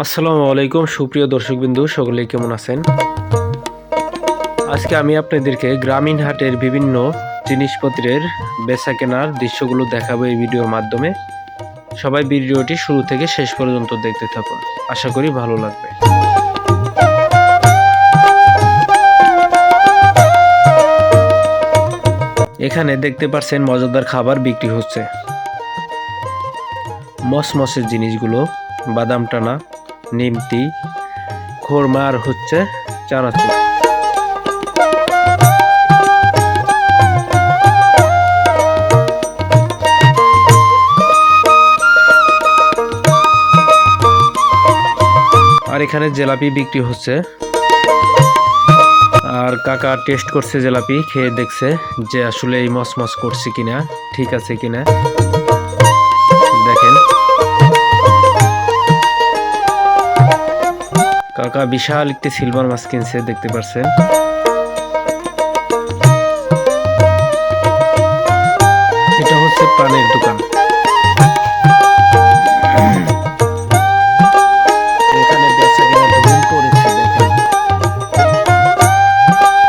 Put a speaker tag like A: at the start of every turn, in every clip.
A: আসসালামু আলাইকুম, সুপ্রিয় দর্শকবিন্দু সকলে কেমন আছেন? আজকে আমি আপনাদেরকে গ্রামীণ হাটের বিভিন্ন জিনিসপত্রের বেচা কেনার দৃশ্যগুলো দেখাবো এই ভিডিওর মাধ্যমে। সবাই ভিডিওটি শুরু থেকে শেষ পর্যন্ত দেখতে থাকুন। আশা করি ভালো লাগবে। এখানে দেখতে পাচ্ছেন মজাদার খাবার বিক্রি হচ্ছে। মসমসের জিনিসগুলো, বাদাম টানা নিমতি খোরমা আর হচ্ছে চানাচুর। আর এখানে জেলাপি বিক্রি হচ্ছে। আর কাকা টেস্ট করছে জেলাপি, খেয়ে দেখছে যে আসলে এই মসমস করছে কিনা, ঠিক আছে কিনা। দেখেন। কাকা বিশাল একটি সিলভার মাছ কিনছে, দেখতে পারছেন। এটা হচ্ছে পানের দোকান। এখানে বেচা কেনা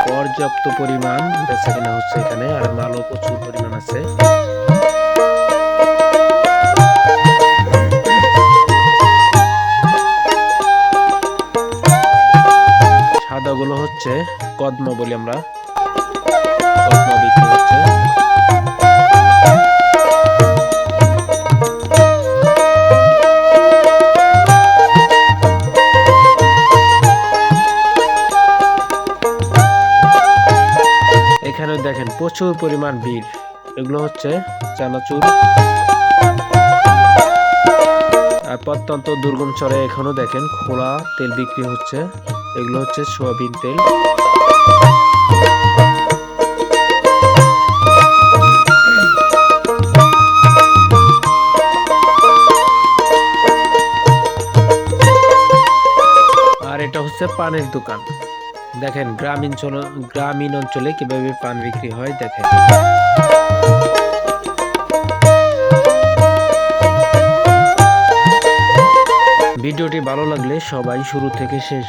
A: পর্যাপ্ত পরিমাণ বেচা কেনা হচ্ছে এখানে, আর মালও প্রচুর পরিমাণ আছে। সাদাগুলো হচ্ছে কদম বলি আমরা। বিক্রি হচ্ছে। এখানে দেখেন প্রচুর পরিমাণ ভিড়। এগুলো হচ্ছে চানাচুর। আর প্রত্যন্ত দুর্গম চরে এখনও দেখেন খোলা তেল বিক্রি হচ্ছে। এগুলো হচ্ছে সোয়াবিন তেল। আর এটা হচ্ছে পানের দোকান। দেখেন, গ্রামীণ গ্রামীণ অঞ্চলে কীভাবে পান বিক্রি হয়, দেখেন। ভিডিওটি ভালো লাগলে সবাই শুরু থেকে শেষ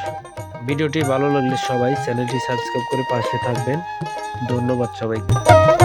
A: ভিডিওটি ভালো লাগলে সবাই চ্যানেলটি সাবস্ক্রাইব করে পাশে থাকবেন। ধন্যবাদ সবাইকে।